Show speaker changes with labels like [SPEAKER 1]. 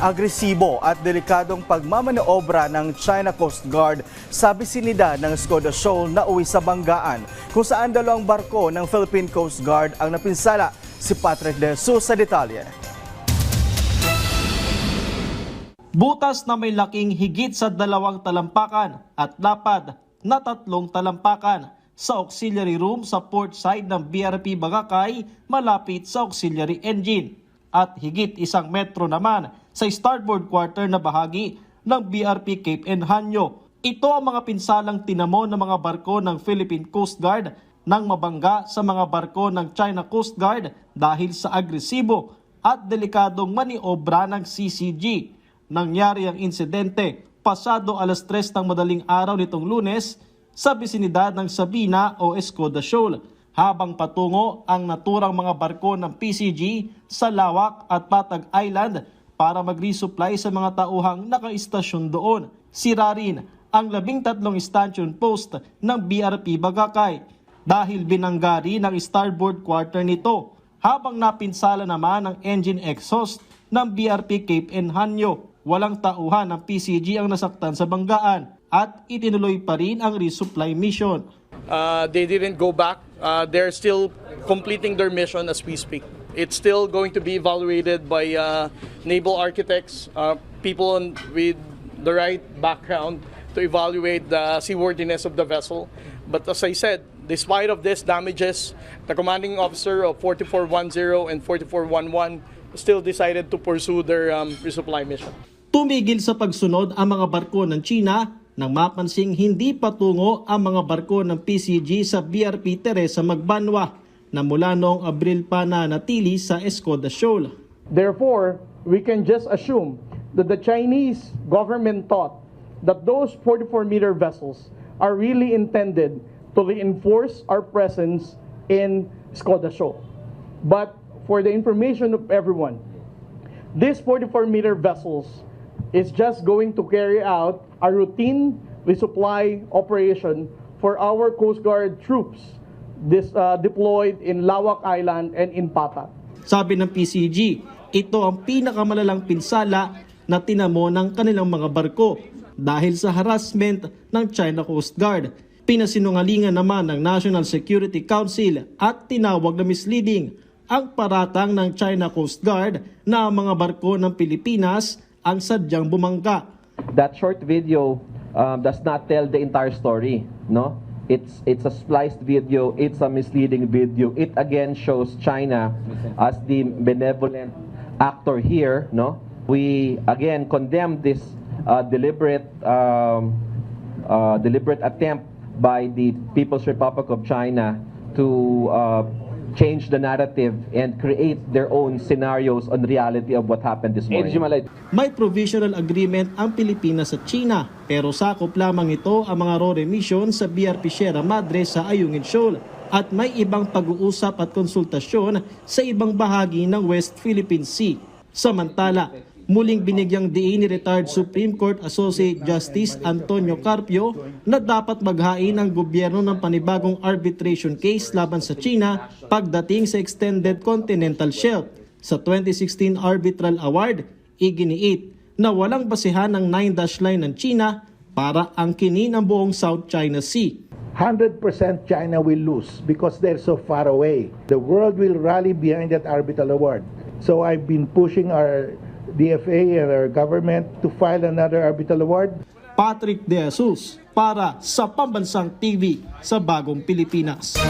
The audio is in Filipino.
[SPEAKER 1] agresibo at delikadong pagmamanoobra ng China Coast Guard sa bisinidad ng Skoda Shoal na uwi sa Banggaan kung saan dalawang barko ng Philippine Coast Guard ang napinsala si Patrick De Jesus sa detalye.
[SPEAKER 2] Butas na may laking higit sa dalawang talampakan at lapad na tatlong talampakan sa auxiliary room sa port side ng BRP Bagakay malapit sa auxiliary engine at higit isang metro naman sa starboard quarter na bahagi ng BRP Cape Enhanyo. Ito ang mga pinsalang tinamo ng mga barko ng Philippine Coast Guard nang mabangga sa mga barko ng China Coast Guard dahil sa agresibo at delikadong maniobra ng CCG. Nangyari ang insidente pasado alas 3 ng madaling araw nitong lunes sa bisinidad ng Sabina o Escoda Shoal habang patungo ang naturang mga barko ng PCG sa Lawak at Patag Island para mag-resupply sa mga tauhang nakaistasyon doon. Sira rin ang labing tatlong stanchion post ng BRP Bagakay dahil binanggari ng starboard quarter nito habang napinsala naman ang engine exhaust ng BRP Cape Enhanyo. Walang tauhan ng PCG ang nasaktan sa banggaan at itinuloy pa rin ang resupply mission.
[SPEAKER 3] Uh, they didn't go back. Uh, they're still completing their mission as we speak. It's still going to be evaluated by uh, naval architects, uh, people on, with the right background to evaluate the seaworthiness of the vessel. But as I said, despite of this damages, the commanding officer of 4410 and 4411 still decided to pursue their um, resupply mission.
[SPEAKER 2] Tumigil sa pagsunod ang mga barko ng China nang mapansing hindi patungo ang mga barko ng PCG sa BRP Teresa Magbanwa na mula noong Abril pa na natili sa Escoda Shoal.
[SPEAKER 4] Therefore, we can just assume that the Chinese government thought that those 44 meter vessels are really intended to reinforce our presence in Skoda Shoal. But for the information of everyone, these 44 meter vessels is just going to carry out a routine resupply operation for our Coast Guard troops this, uh, deployed in Lawak Island and in Patag.
[SPEAKER 2] Sabi ng PCG, ito ang pinakamalalang pinsala na tinamo ng kanilang mga barko dahil sa harassment ng China Coast Guard. Pinasinungalingan naman ng National Security Council at tinawag na misleading ang paratang ng China Coast Guard na ang mga barko ng Pilipinas ang sadyang bumangga.
[SPEAKER 5] that short video um, does not tell the entire story no? It's it's a spliced video it's a misleading video. It again shows china as the benevolent actor here no? We again condemn this uh, deliberate um, uh, deliberate attempt by the people's republic of china to uh, change the narrative and create their own scenarios on reality of what happened this morning
[SPEAKER 2] May provisional agreement ang Pilipinas at China pero sakop lamang ito ang mga RORE mission sa BRP Sierra Madre sa Ayungin Shoal at may ibang pag-uusap at konsultasyon sa ibang bahagi ng West Philippine Sea. Samantala, muling binigyang diin ni retired Supreme Court Associate Justice Antonio Carpio na dapat maghain ang gobyerno ng panibagong arbitration case laban sa China pagdating sa Extended Continental Shelf. Sa 2016 Arbitral Award, iginiit na walang basehan ng 9-dash line ng China para angkinin ang buong South China Sea.
[SPEAKER 6] 100% China will lose because they're so far away. The world will rally behind that arbitral award. So I've been pushing our DFA and our government to file another arbitral award.
[SPEAKER 2] Patrick De Jesus para sa Pambansang TV sa Bagong Pilipinas.